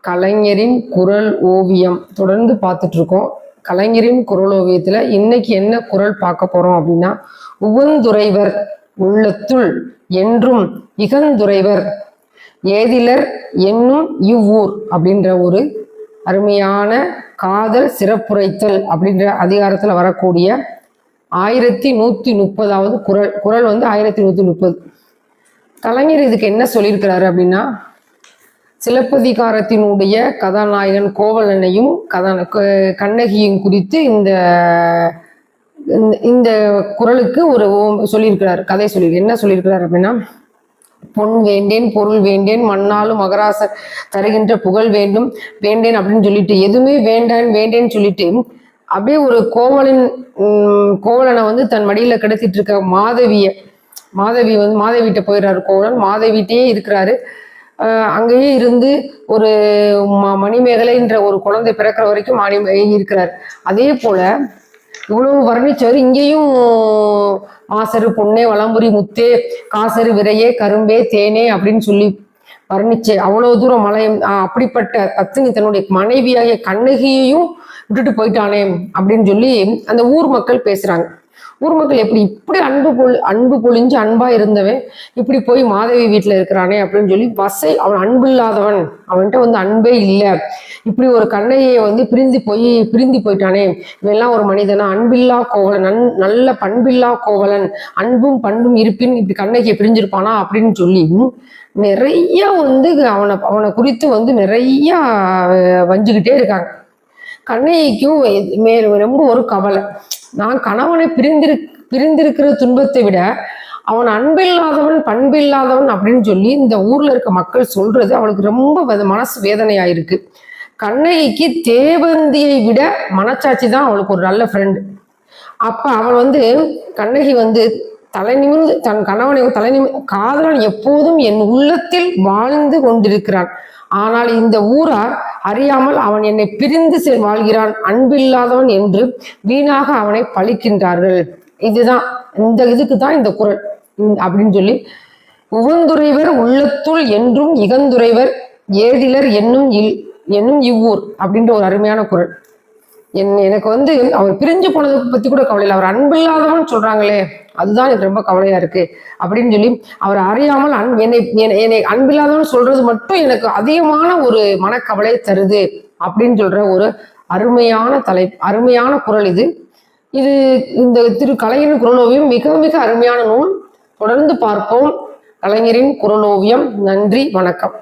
கலைஞரின் குரல் ஓவியம் தொடர்ந்து பார்த்துட்டு இருக்கோம் கலைஞரின் குரல் ஓவியத்துல இன்னைக்கு என்ன குரல் பார்க்க போறோம் அப்படின்னா உவந்துறைவர் உள்ளத்துள் என்றும் இகந்துறைவர் ஏதிலர் என்னும் இவ்வூர் அப்படின்ற ஒரு அருமையான காதல் சிறப்புரைத்தல் அப்படின்ற அதிகாரத்துல வரக்கூடிய ஆயிரத்தி நூத்தி முப்பதாவது குரல். குரல் வந்து ஆயிரத்தி நூத்தி முப்பது. கலைஞர் இதுக்கு என்ன சொல்லியிருக்கிறாரு அப்படின்னா சிலப்பதிகாரத்தினுடைய கதாநாயகன் கோவலனையும் கதா க- கண்ணகியும் குறித்து இந்த இந்த- இந்த குரலுக்கு ஒரு ஓ- சொல்லியிருக்கிறார் கதை சொல்லி என்ன சொல்லியிருக்கிறார் அப்படின்னா பொன் வேண்டேன் பொருள் வேண்டேன் மண்ணாலும் மகராசர் தருகின்ற புகழ் வேண்டும் வேண்டேன் அப்படின்னு சொல்லிட்டு எதுவுமே வேண்டான் வேண்டேன்னு சொல்லிட்டு அப்படியே ஒரு கோவலன் கோவலனை வந்து தன் மடியில கிடத்திட்டு இருக்க மாதவிய மாதவி வந்து மாதவிட்ட போயிடுறாரு கோவலன். மாதவிட்டே இருக்கிறாரு. அங்கேயே இருந்து ஒரு ம- மணிமேகலைன்ற ஒரு குழந்தை பிறக்கிற வரைக்கும் மாணி இருக்கிறார். அதே போல இவ்வளவு வர்ணிச்சவர் இங்கேயும் மாசரு பொன்னே வளம்புரி முத்தே காசரு விரையே கரும்பே தேனே அப்படின்னு சொல்லி வர்ணிச்சு அவ்வளவு தூரம் மலையம் அப்படிப்பட்ட பத்தினி தன்னுடைய மனைவியாகிய கண்ணகியையும் விட்டுட்டு போயிட்டானே அப்படின்னு சொல்லி அந்த ஊர் மக்கள் பேசுறாங்க. ஊர் மக்கள் எப்படி இப்படி அன்பு பொழு அன்பு பொழிஞ்சு அன்பா இருந்தவன் இப்படி போய் மாதவி வீட்டுல இருக்கிறானே அப்படின்னு சொல்லி வசை அவன் அன்பு இல்லாதவன் அவன்கிட்ட வந்து அன்பே இல்லை. இப்படி ஒரு கண்ணையை வந்து பிரிந்து போய் பிரிந்து போயிட்டானே. இவெல்லாம் ஒரு மனிதனா? அன்பில்லா கோவலன் நன் நல்ல பண்பில்லா கோவலன். அன்பும் பண்பும் இருப்பின் இப்படி கண்ணகியை பிரிஞ்சிருப்பானா அப்படின்னு சொல்லி நிறைய வந்து அவனை அவனை குறித்து வந்து நிறைய வஞ்சுக்கிட்டே இருக்காங்க. கண்ணகிக்கும் மேல் ரொம்ப ஒரு கவலை. நான் கணவனை பிரிந்திரு பிரிந்திருக்கிற துன்பத்தை விட அவன் அன்பில்லாதவன் பண்பில்லாதவன் அப்படின்னு சொல்லி இந்த ஊர்ல இருக்க மக்கள் சொல்றது அவளுக்கு ரொம்ப மனசு வேதனையா இருக்கு கண்ணகிக்கு தேவந்தியை விட மனச்சாட்சி தான் அவளுக்கு ஒரு நல்ல ஃப்ரெண்டு அப்ப அவள் வந்து கண்ணகி வந்து தலை நிமிர்ந்து தன் கணவனை தலை நிமி காதலன் எப்போதும் என் உள்ளத்தில் வாழ்ந்து கொண்டிருக்கிறான் ஆனால் இந்த ஊரார் அறியாமல் அவன் என்னை பிரிந்து வாழ்கிறான். அன்பில்லாதவன் என்று வீணாக அவனை பழிக்கின்றார்கள். இதுதான் இந்த இதுக்கு தான் இந்த குரல். அப்படின்னு சொல்லி உவந்துறைவர் உள்ளத்துள் என்றும் இகந்துறைவர் ஏதிலர் என்னும் இல் என்னும் இவ்வூர் அப்படின்ற ஒரு அருமையான குரல். என் எனக்கு வந்து அவர் பிரிஞ்சு போனதை பத்தி கூட கவலை இல்லை. அவர் அன்பில்லாதவன் சொல்றாங்களே அதுதான் எனக்கு ரொம்ப கவலையா இருக்கு. அப்படின்னு சொல்லி அவர் அறியாமல் அன் என்னை என்னை- என்னை அன்பில்லாதவன் சொல்றது மட்டும் எனக்கு அதிகமான ஒரு மனக்கவலை தருது அப்படின்னு சொல்ற ஒரு அருமையான தலை அருமையான குரல் இது. இது இந்த திரு கலைஞரின் குரலோவியம் மிக மிக அருமையான நூல். தொடர்ந்து பார்ப்போம். கலைஞரின் குரலோவியம். நன்றி வணக்கம்.